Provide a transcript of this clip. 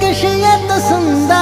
kış yatasında